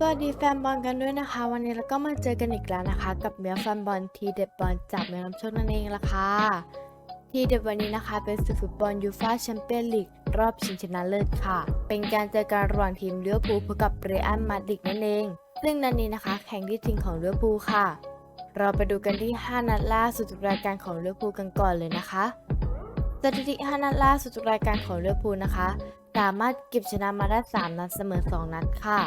สวัสดีแฟนบอลกันด้วยนะคะ วันนี้เราก็มาเจอกันอีกแล้วนะคะ กับเมียแฟนบอลทีเด็ดบอลจากเมืองน้ำโชคนั่นเองละค่ะทีเด็ดวันนี้นะคะ เป็นศึกฟุตบอลยูฟ่าแชมเปี้ยนลีกรอบชิงชนะเลิศค่ะ เป็นการเจอกันระหว่างทีมเลี้ยวภูพบกับเรอัลมาดริดนั่นเอง ซึ่งนัดนี้นะคะ แข่งที่ทีมของเลี้ยวภูค่ะ เราไปดูกันที่ 5 นัดล่าสุดรายการของเลี้ยวภูกันก่อนเลยนะคะสถิติ5นัดล่าสุดรายการของเลี้ยวภูนะคะ สามารถเก็บชนะมาได้3นัดเสมอ 2 นัดค่ะ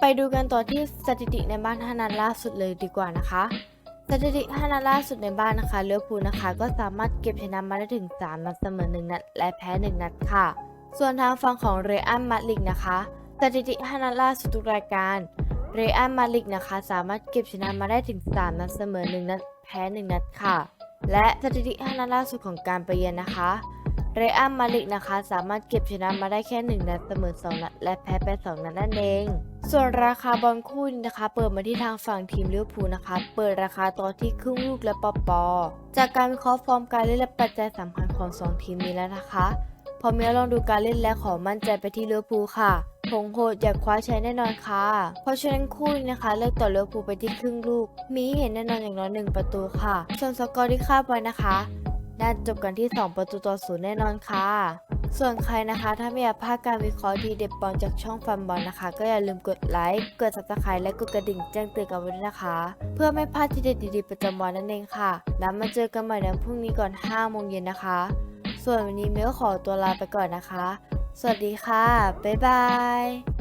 ไปดูกันต่อที่สถิติในบ้าน5นัดล่าสุดเลยดีกว่านะคะ สถิติ5นัดล่าสุดในบ้านนะคะเลี้ยวภูนะคะ ก็สามารถเก็บชนะมาได้ถึง3นัดเสมอ1นัดและแพ้ 1 นัดค่ะ ส่วนทางฝั่งของเรอัลมาดริดนะคะ สถิติ5นัดล่าสุดทุกรายการ เรอัลมาดริดนะคะ สามารถเก็บชนะมาได้ถึง3นัดเสมอ1นัดแพ้ 1 นัดค่ะ และสถิติ5นัดล่าสุดของการไปเยือนนะคะ เรอัลมาดริดนะคะ สามารถเก็บชนะมาได้แค่ 1 นัดเสมอ 2 นัด และแพ้ไป2นัดนั่นเอง ส่วนราคาบอลคู่นี้นะคะ เปิดมาที่ทางฝั่งทีมลิเวอร์พูลนะคะ เปิดราคาต่อที่ครึ่งลูกและปอปอ จากการวิเคราะห์ฟอร์มการเล่นและปัจจัยสำคัญของ 2 ทีมนี้แล้วนะคะ พอมีลองดูการเล่นและขอมั่นใจไปที่ลิเวอร์พูลค่ะผงโหดอยากคว้าชัยแน่นอนค่ะ เพราะฉะนั้นคู่นี้นะคะ เลือกต่อลิเวอร์พูลไปที่ครึ่งลูก มีเห็นแน่นอนอย่างน้อยหนึ่งประตูค่ะ ส่วนสกอร์ที่คาดไว้นะคะ น่าจบกันที่ 2 ประตูต่อศูนย์แน่นอนค่ะ ส่วนใครนะคะถ้าไม่อยากพลาดการวิเคราะห์ทีเด็ดบอลจากช่องฟันบอลนะคะ ก็อย่าลืมกดไลค์ กด subscribe และกดกระดิ่งแจ้งเตือนกันไว้ด้วยนะคะ เพื่อไม่พลาดทีเด็ดดีๆประจำวันนั่นเองค่ะ แล้วมาเจอกันใหม่ในพรุ่งนี้ก่อน5โมงเย็นนะคะ ส่วนวันนี้เมลขอตัวลาไปก่อนนะคะ สวัสดีค่ะ บ๊ายบาย